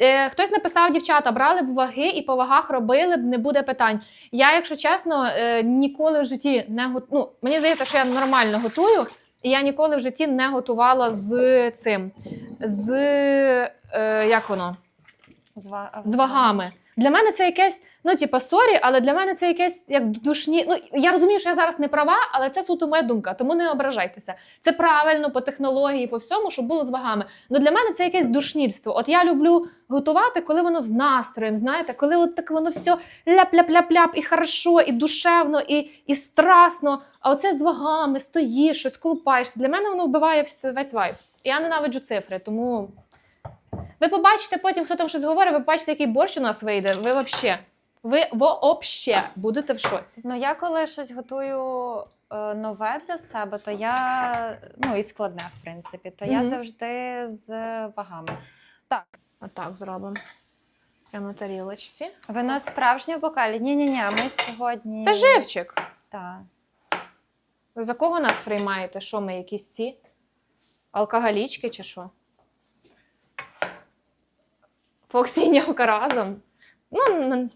Е, хтось написав, дівчата, брали б ваги і по вагах робили б, не буде питань. Я, якщо чесно, е, ніколи в житті не готую. Ну, мені здається, що я нормально готую, і я ніколи в житті не готувала з цим. З е, як воно? З, ва- з вагами. Для мене це якесь, ну типа, сорі, але для мене це якесь як душні. Ну я розумію, що я зараз не права, але це суто моя думка, тому не ображайтеся. Це правильно по технології, по всьому, щоб було з вагами. Ну для мене це якесь душнільство. От я люблю готувати, коли воно з настроєм. Знаєте, коли от так воно все ляп-ляп-ляп-ляп, і хорошо, і душевно, і, і страсно. А оце з вагами стоїш, щось колупаєшся. Для мене воно вбиває весь вайб. Я ненавиджу цифри, тому. Ви побачите потім, хто там щось говорить, ви побачите, який борщ у нас вийде. Ви вообще, ви вообще будете в шоці. Ну, я коли щось готую е, нове для себе, то я ну і складне, в принципі, то я Мгм. завжди з вагами. Так, Отак зробимо. Прямо на тарілочці. вино справжнє в бокалі. Ні, ні, ні, ми сьогодні. Це живчик. Так. Ви за кого нас приймаєте? Що ми, якісь ці? Алкоголічки чи що? Фоксінявка разом. Ну,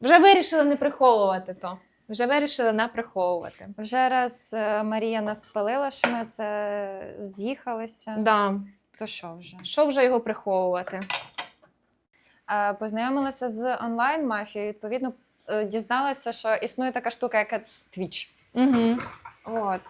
вже вирішили не приховувати то. Вже вирішили не приховувати. Вже раз е, Марія нас спалила, що ми це з'їхалися. Да. То що вже? Що вже його приховувати? Е, Познайомилася з онлайн мафією. Відповідно, е, дізналася, що існує така штука, яка Twitch. Угу. От.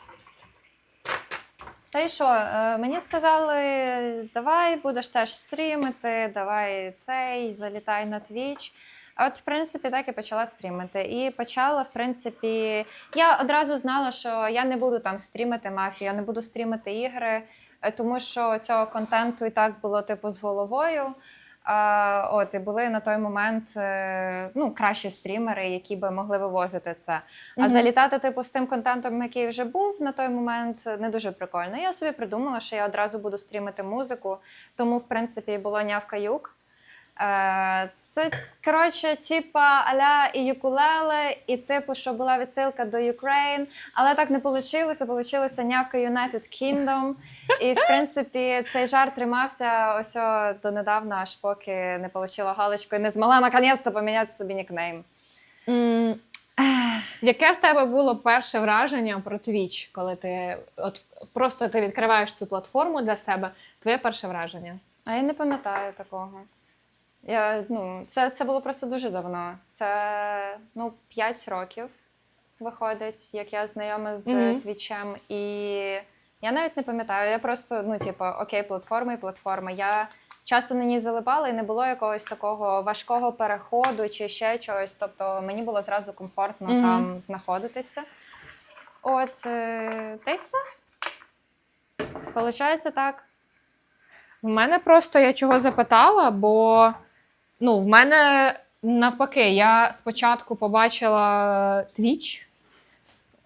Та й що, е, мені сказали, давай будеш теж стрімити, давай цей, залітай на твіч. А от, в принципі, так і почала стрімити. І почала, в принципі, я одразу знала, що я не буду там стрімити мафію, я не буду стрімити ігри, е, тому що цього контенту і так було типу з головою. От, і були на той момент е, ну, кращі стрімери, які би могли вивозити це. А залітати, типу, з тим контентом, який вже був на той момент, не дуже прикольно. Я собі придумала, що я одразу буду стрімити музику, тому, в принципі, було нявка юк. Е, Це коротше, типа аля і юкулеле, і типу, що була відсилка до Ukraine, але так не вийшло. Получилося нявка United Kingdom. І в принципі цей жарт тримався ось о до недавно, аж поки не отримала галочку і не змогла наконець-то поміняти собі нікнейм. М, Яке в тебе було перше враження про Twitch, коли ти от просто ти відкриваєш цю платформу для себе? Твоє перше враження? А я не пам'ятаю такого. Я, ну, це, це було просто дуже давно. Це ну, 5 років виходить, як я знайома з Мгм. твічем. І я навіть не пам'ятаю. Я просто, ну, типу, окей, платформа і платформа. Я часто на ній залипала і не було якогось такого важкого переходу чи ще чогось. Тобто мені було зразу комфортно Мгм. там знаходитися. От, е, та й все. Получається так. В мене просто я чого запитала, бо ну, в мене навпаки, я спочатку побачила Twitch.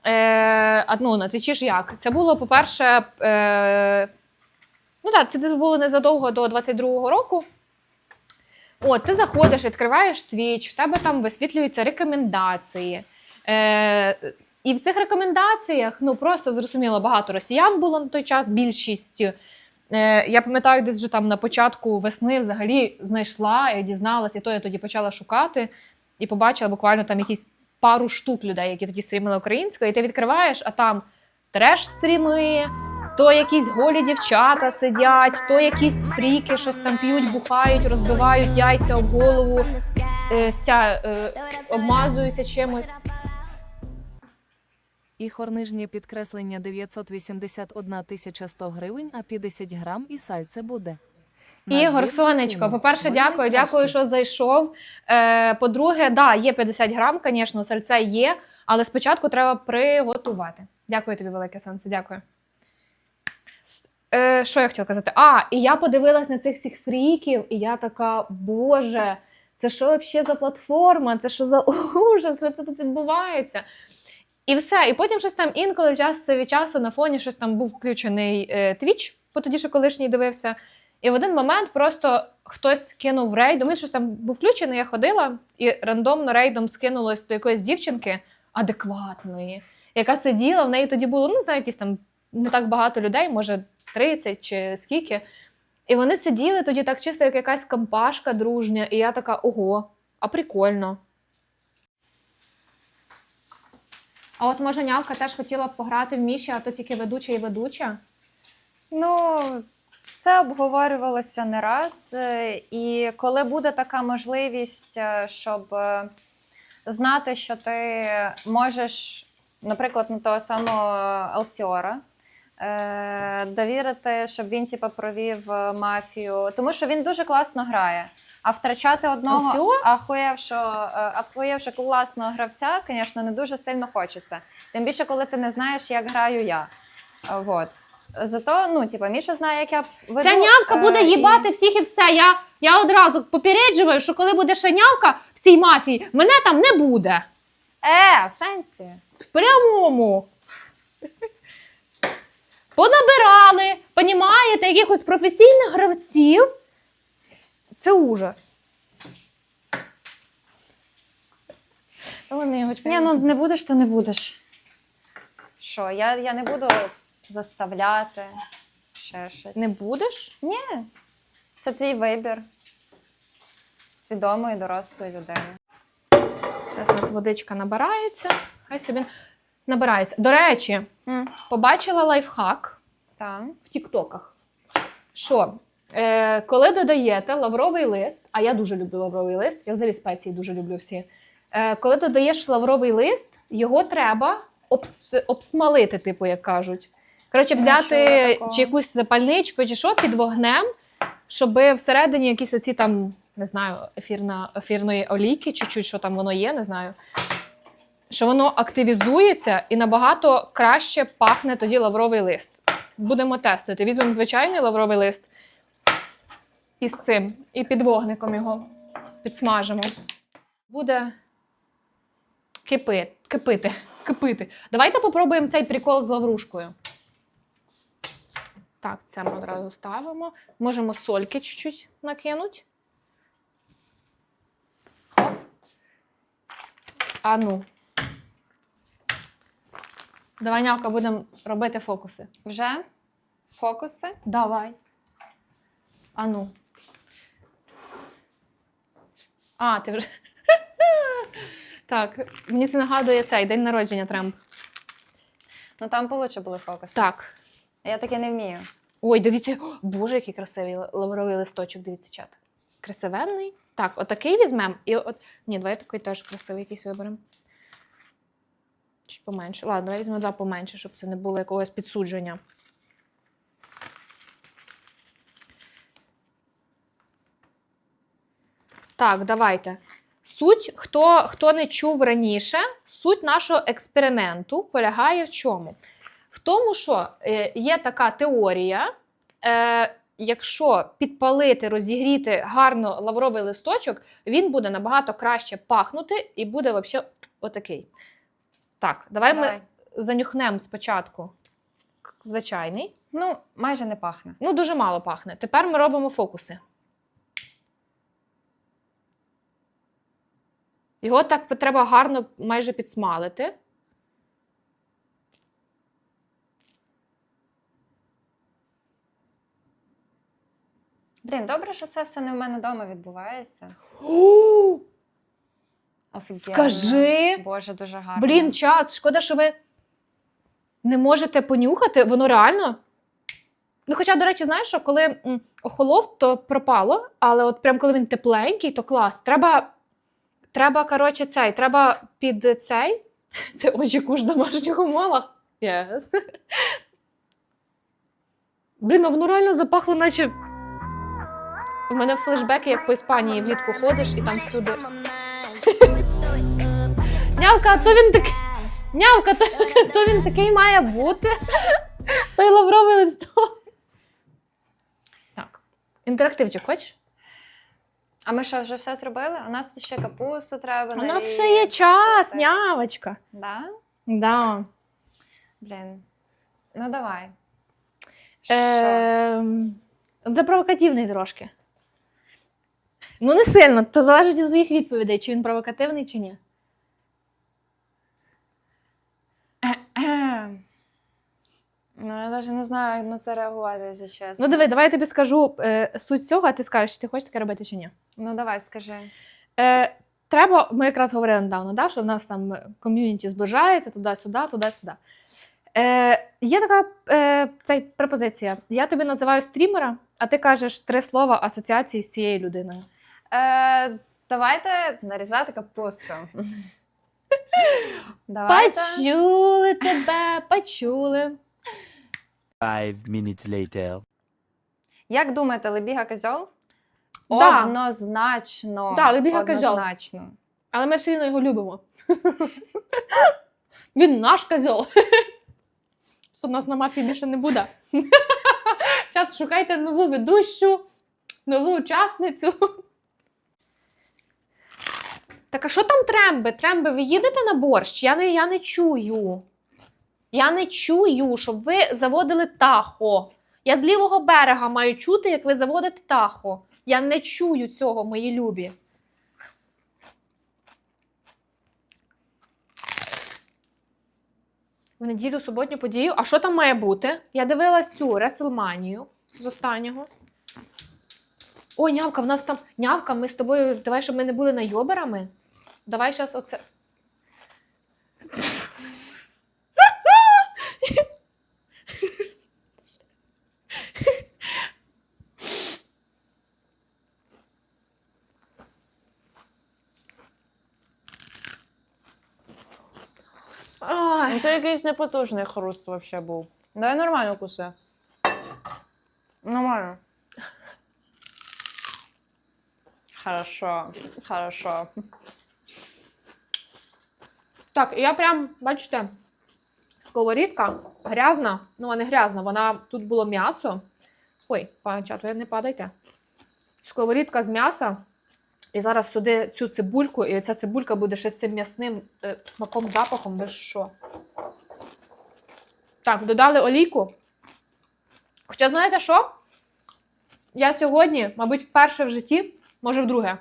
Е, ну, на Твічі ж як? Це було, по-перше, е, ну так, це було незадовго до 22-го року. От, ти заходиш, відкриваєш Twitch, в тебе там висвітлюються рекомендації. Е, і в цих рекомендаціях, ну просто зрозуміло, багато росіян було на той час, більшість. Е, я пам'ятаю, десь вже там на початку весни взагалі знайшла і дізналась, і то я тоді почала шукати і побачила буквально там якісь пару штук людей, які тоді стрімили українською, і ти відкриваєш, а там треш-стріми, то якісь голі дівчата сидять, то якісь фріки щось там п'ють, бухають, розбивають яйця об голову, е, ця, е, обмазуються чимось. Ігор нижнє підкреслення 981 тисяча 100 гривень, а 50 грам і сальце буде. Ігор, сонечко, по-перше, дякую, дякую, що зайшов. Е, по-друге, да, є 50 грам, звісно, сальце є, але спочатку треба приготувати. Дякую тобі, велике сонце, дякую. Е, що я хотіла казати? А, і я подивилась на цих всіх фріків, і я така, боже, це що взагалі за платформа? Це що за ужас? Що це тут відбувається? І все. І потім щось там інколи час від часу на фоні щось там був включений е, Twitch, бо тоді ще колишній дивився. І в один момент просто хтось кинув рейд. Він щось там був включений, я ходила, і рандомно рейдом скинулось до якоїсь дівчинки адекватної, яка сиділа. В неї тоді було, ну, знаю, якісь там не так багато людей, може 30 чи скільки. І вони сиділи тоді так чисто, як якась компашка дружня, і я така, ого, а прикольно. А от може нявка теж хотіла б пограти в Міші, а то тільки ведуча і ведуча. Ну, це обговорювалося не раз. е, І коли буде така можливість, е, щоб е, знати, що ти можеш, наприклад, на того самого Алсіора. Е, Довірити, щоб він типу, провів е, мафію, тому що він дуже класно грає. А втрачати одного ахуєвшого, е, ахуєвши класного гравця, звісно, не дуже сильно хочеться. Тим більше, коли ти не знаєш, як граю я. Вот. Зато, ну, типа, Міша знає, як я веду. Ця нявка буде і- їбати всіх і все. Я, я одразу попереджую, що коли буде ще нявка в цій мафії, мене там не буде. Е, в сенсі. В прямому. Понабирали, понімаєте, якихось професійних гравців. Це ужас. Ні, ну не будеш, то не будеш. Що, я, я не буду заставляти ще щось. не будеш? Ні. Це твій вибір. Свідомої дорослої людини. Зараз у нас водичка набирається. Хай собі набирається. До речі, побачила лайфхак. Так. в Тіктоках. Що, е, коли додаєте лавровий лист, а я дуже люблю лавровий лист, я взагалі спеції дуже люблю всі. Е, коли додаєш лавровий лист, його треба обс, обсмалити, типу, як кажуть. Коротше, Ну, взяти такого? чи якусь запальничку, чи що під вогнем, щоб всередині якісь оці там, не знаю, ефірна, ефірної олійки, чуть-чуть, що там воно є, не знаю. Що воно активізується і набагато краще пахне тоді лавровий лист. Будемо тестити. Візьмемо звичайний лавровий лист із цим, і під вогником його підсмажимо. Буде кипи, кипити, кипити. Давайте попробуємо цей прикол з лаврушкою. Так, це ми одразу ставимо. Можемо сольки чуть-чуть накинути. Хоп. А ну. Давай, нявка, будемо робити фокуси. Вже? Фокуси? Давай. А ну. А, ти вже. Так, мені це нагадує цей день народження Трамп. Ну там получше були фокуси. Так. Я таке не вмію. Ой, дивіться, О, боже, який красивий лавровий листочок, дивіться, чат. Красивенний. Так, отакий візьмемо. І от. Ні, давай такий теж красивий якийсь виберемо. Чуть поменше. Ладно, давай візьмемо два поменше, щоб це не було якогось підсудження. Так, давайте. Суть, хто, хто не чув раніше, суть нашого експерименту полягає в чому? В тому, що е, є така теорія, е, якщо підпалити, розігріти гарно лавровий листочок, він буде набагато краще пахнути і буде взагалі отакий. Так, давай, Давай. ми занюхнемо спочатку звичайний. Ну, майже не пахне. Ну, дуже мало пахне. Тепер ми робимо фокуси. Його так треба гарно майже підсмалити. Блін, добре, що це все не в мене вдома відбувається. Офігенно. Скажи. Боже, дуже гарно. Блін, чат, шкода, що ви не можете понюхати, воно реально. Ну, хоча, до речі, знаєш, що коли м, охолов, то пропало, але от прям коли він тепленький, то клас. Треба, треба, коротше, цей, треба під цей. Це очі куш в домашніх умовах. Yes. Блін, а воно реально запахло, наче. У мене флешбеки, як по Іспанії влітку ходиш, і там всюди. Нявка, то він такий. Нявка, то, то він такий має бути. Той лавровий листок. Так. Інтерактивчик, хочеш? А ми що, вже все зробили? У нас тут ще капусту треба. У нас ще є час, нявочка. Да? Да. Блін. Ну давай. Ем, Це провокативний трошки. Ну, не сильно, то залежить від твоїх відповідей, чи він провокативний, чи ні. Ну, я навіть не знаю, як на це реагувати, якщо чесно. Ну диви, давай я тобі скажу е, суть цього, а ти скажеш, чи ти хочеш таке робити чи ні. Ну, давай, скажи. Е, треба, ми якраз говорили недавно, да, що в нас там ком'юніті зближається туди-сюди, туди-сюди. Е, є така е, цей, пропозиція. Я тобі називаю стрімера, а ти кажеш три слова асоціації з цією людиною. Е, давайте нарізати капусту. Давайте. Почули тебе, почули. Five minutes later. Як думаєте, Лебіга козьол? Да. Однозначно. Да, Лебіга козьол. Однозначно. Але ми все одно його любимо. Він наш козьол. Що в нас на мафії більше не буде. Чат, шукайте нову ведущу, нову учасницю. Так, а що там тремби? Тремби, ви їдете на борщ? Я не, я не чую. Я не чую, щоб ви заводили тахо. Я з лівого берега маю чути, як ви заводите тахо. Я не чую цього, мої любі. В неділю суботню подію. А що там має бути? Я дивилась цю Реселманію з останнього. О, нявка, в нас там. Нявка, ми з тобою. Давай, щоб ми не були найоберами. Давай зараз оце. Ой. Ну, Це якийсь непотужний хруст вообще був. Дай нормально куси. Нормально. Хорошо, хорошо. Так, я прям, бачите, сковорідка грязна, ну, а не грязна, вона тут було м'ясо. Ой, пане ви не падайте. Сковорідка з м'яса. І зараз сюди цю цибульку, і ця цибулька буде ще з цим м'ясним е, смаком, запахом. Ви що? Так, додали олійку. Хоча, знаєте що? Я сьогодні, мабуть, вперше в житті, може вдруге,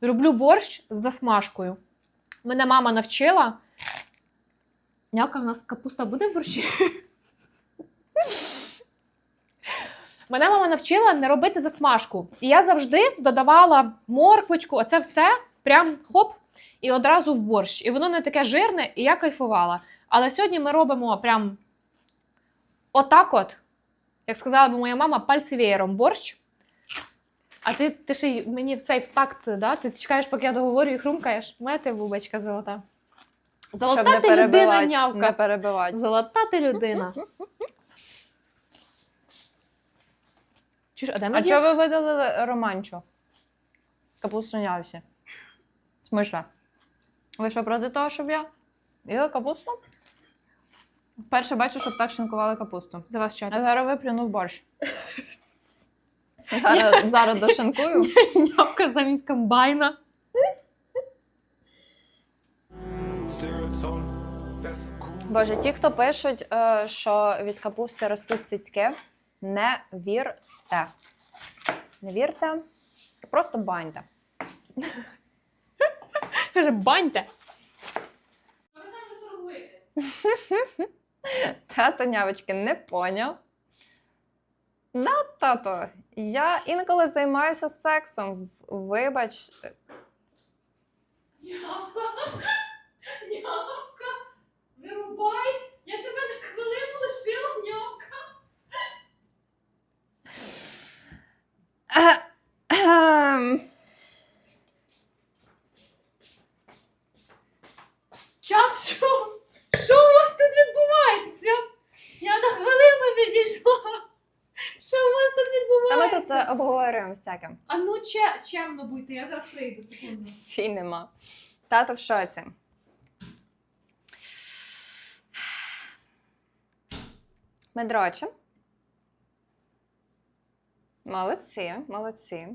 роблю борщ з засмажкою. Мене мама навчила. Няка, в нас капуста буде в борщі? Мене мама навчила не робити засмажку. І я завжди додавала морквочку, оце все, прям хоп, і одразу в борщ. І воно не таке жирне, і я кайфувала. Але сьогодні ми робимо прям отак от, як сказала би моя мама, пальцевієром борщ. А ти, ти ще й мені в цей в такт, да? ти чекаєш, поки я договорю і хрумкаєш. Моя ти бубочка золота. Золота Щоб не ти людина, нявка. Не перебивати. Золота ти людина. Ж, а де ми А чого ви видалили романчу? Капусту нявсі. Смишля. Ви що, проти того, щоб я їла капусту? Вперше бачу, щоб так шинкували капусту. За вас чат. А зараз виплюнув борщ. Зараз, зараз дошинкую. Нявка замість комбайна. Боже, ті, хто пишуть, е, що від капусти ростуть цицьки, не вірте. Не вірте, просто баньте. Каже, баньте. Тато нявочки не поняв. Да, тато, я інколи займаюся сексом. Вибач. Нявка, нявка, вирубай, я тебе на хвилину лишила, нявка. Чат, що? Що у вас тут відбувається? Я на хвилину відійшла. Що у вас тут Та ми відбувається? тут е, всяке. А ну че, чемно будьте, я зараз прийду, секунду. Сі нема. Тато в шоці. Ми дрочимо. Молодці, молодці.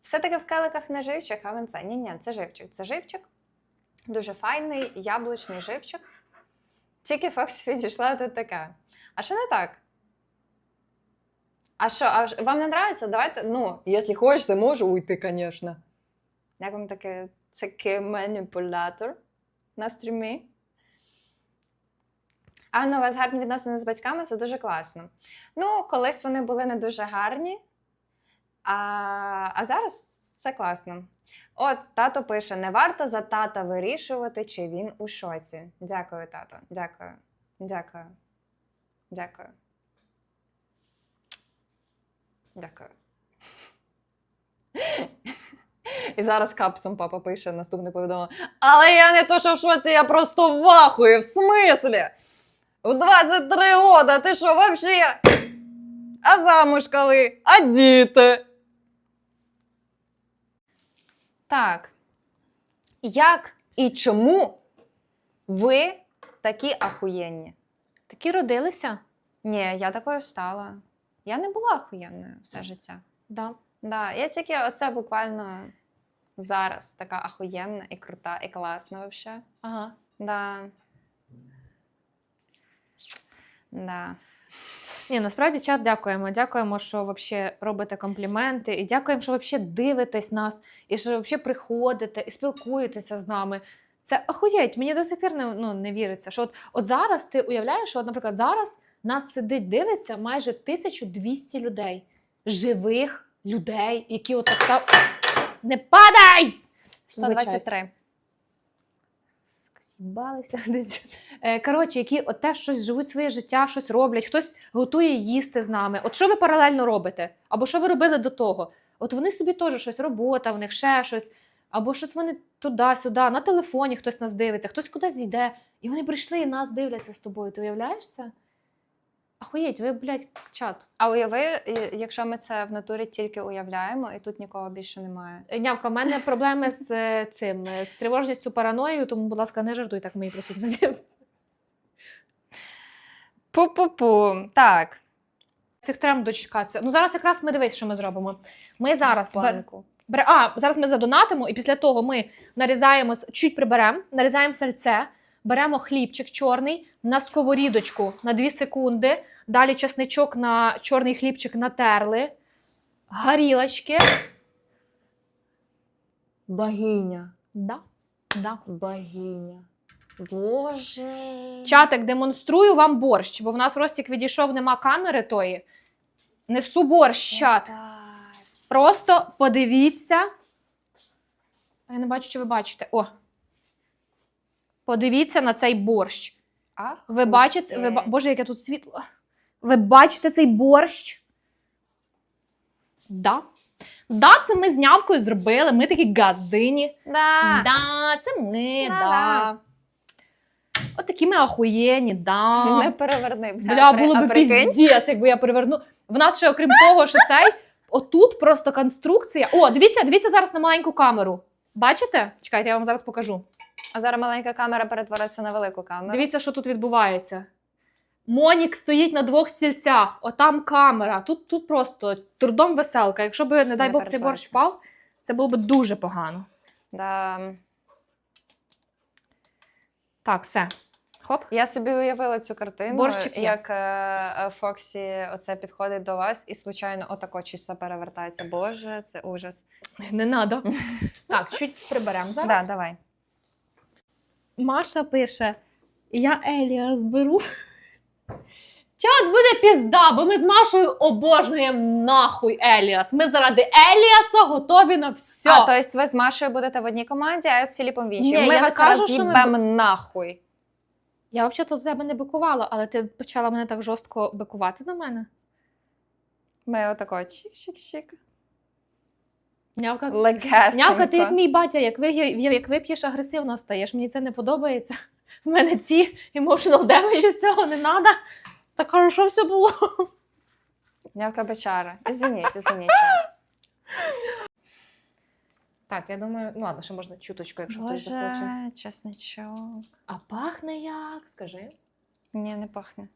Все-таки в келиках не живчик, а венце. Ні, ні, це живчик. Це живчик. Дуже файний яблучний живчик. Тільки Фоксі підійшла тут таке. А що не так? А що, а вам не нравиться? Давайте, ну, якщо хочете, можу уйти, звісно. Як вам таке такий маніпулятор на стрімі? А ну, у вас гарні відносини з батьками це дуже класно. Ну, колись вони були не дуже гарні, а, а зараз все класно. От тато пише: не варто за тата вирішувати, чи він у шоці. Дякую, тато. Дякую. Дякую. Дякую. Дякую. І зараз капсом папа пише наступне повідомлення. Але я не то, що в шоці, я просто вахую. В смислі? В 23 года ти що, вообще? А замуж коли? А діти? Так. Як і чому ви такі ахуєнні? Такі родилися? Ні, я такою стала. Я не була ахуєнною все життя. Да. Да, я тільки оце буквально зараз така ахуєнна і крута, і класна вообще. Ага. Да. Да. Ні, насправді чат дякуємо. Дякуємо, що вообще робите компліменти, і дякуємо, що вообще дивитесь нас, і що вообще приходите і спілкуєтеся з нами. Це охуєть, мені до сих пір не, ну, не віриться. Що от, от зараз ти уявляєш, що, от, наприклад, зараз нас сидить, дивиться майже 1200 людей, живих людей, які от так. Не падай! 123. Сібалися десь. Е, Коротше, які от теж щось живуть своє життя, щось роблять, хтось готує їсти з нами. От що ви паралельно робите? Або що ви робили до того? От вони собі теж щось, робота, в них ще щось, або щось вони туди-сюди, на телефоні хтось нас дивиться, хтось кудись йде. І вони прийшли і нас дивляться з тобою. Ти уявляєш це? Ахуєть, ви, блядь, чат. А уяви, якщо ми це в натурі тільки уявляємо, і тут нікого більше немає. Е, Нявка, в мене проблеми з е, цим, е, з тривожністю, параноєю, тому, будь ласка, не жартуй так в моїй присутності. Пу-пу-пу. Так. Цих трем дочекатися. Ну зараз якраз ми дивись, що ми зробимо. Ми зараз бер... А, зараз ми задонатимо, і після того ми нарізаємо, чуть приберемо, нарізаємо сальце, беремо хлібчик чорний на сковорідочку на 2 секунди. Далі чесничок на чорний хлібчик натерли, горілочки. Богиня. Да. Да. Богиня. Боже. Чатик, демонструю вам борщ, бо в нас Ростік відійшов, нема камери тої. Несу борщ, чат. Просто подивіться. Я не бачу, чи ви бачите. О. Подивіться на цей борщ. А? Ви бачите, ви, ба- Боже, яке тут світло. Ви бачите цей борщ? Да. Да, це ми з нявкою зробили. Ми такі газдині. Да. Да, це ми, Да, да. От такі ми ахуєнні, да. Не переверни. Бля, було би піздець, якби я переверну. В нас ще, окрім того, що цей, отут просто конструкція. О, дивіться, дивіться зараз на маленьку камеру. Бачите? Чекайте, я вам зараз покажу. А зараз маленька камера перетвориться на велику камеру. Дивіться, що тут відбувається. Монік стоїть на двох стільцях, отам камера. Тут, тут просто трудом веселка. Якщо б, не дай Бог, цей борщ впав, це було б дуже погано. Да. Так, все. Хоп. Я собі уявила цю картину, Борщик є. як е, е, Фоксі оце підходить до вас і случайно отако чисто перевертається. Боже, це ужас. Не треба. Так, чуть приберемо зараз. Да, давай. Маша пише: Я Еліас беру. Чат буде пізда, бо ми з Машою обожнюємо нахуй Еліас. Ми заради Еліаса готові на все. А, то есть ви з Машею будете в одній команді, а я з Філіпом в іншій. Ні, ми я не вас кажу, що ми нахуй. Я взагалі до тебе не бикувала, але ти почала мене так жорстко бикувати до мене. Ми отако чик-чик-чик. Нявка, Легесенько. Нявка, ти як мій батя, як, ви, як вип'єш, агресивно стаєш. Мені це не подобається. В мене ці emotional damage цього не треба. Так хорошо все було. Нявка бечара. Ізвініть, ізвініть. чат. Так, я думаю, ну ладно, ще можна чуточку, якщо хтось захоче. Боже, чесничок. А пахне як? Скажи. Ні, не пахне.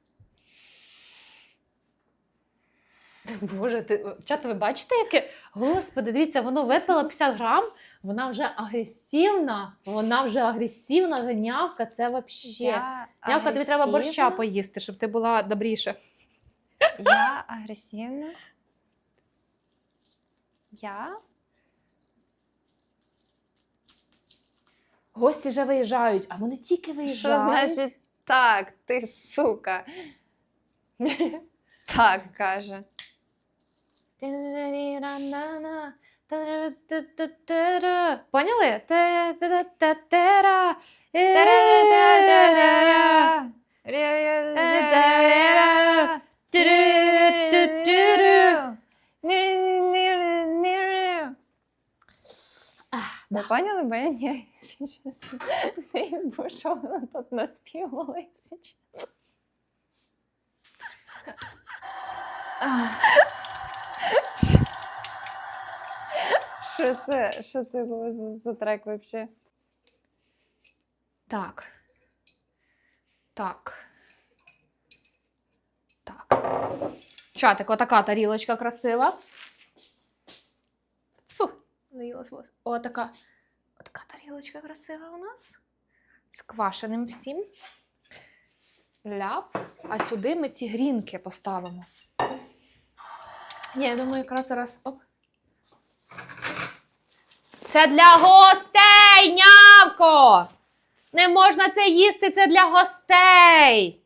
Боже, ти чат, ви бачите, яке? Господи, дивіться, воно випило 50 грам, вона вже агресивна. Вона вже агресивна нявка, це взагалі. Нявка, тобі треба борща поїсти, щоб ти була добріше. Я агресивна. Я? Гості вже виїжджають, а вони тільки Що виїжджають. значить Так, ти сука. Так, каже. Поняли? Ви поняли, бо я ні. Не їбу, що вона тут наспівала, якщо Що це? Що це було за, за трек взагалі? Так. Так. Так. Чатик, отака тарілочка красива. Фу, наїлась вас. Отака. Отака тарілочка красива у нас. З квашеним всім. Ляп. А сюди ми ці грінки поставимо. Ні, я думаю, якраз зараз. Оп. Це для гостей, нявко! Не можна це їсти, це для гостей.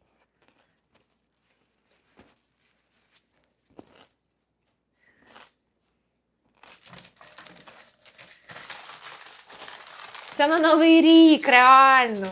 Це на Новий рік, реально.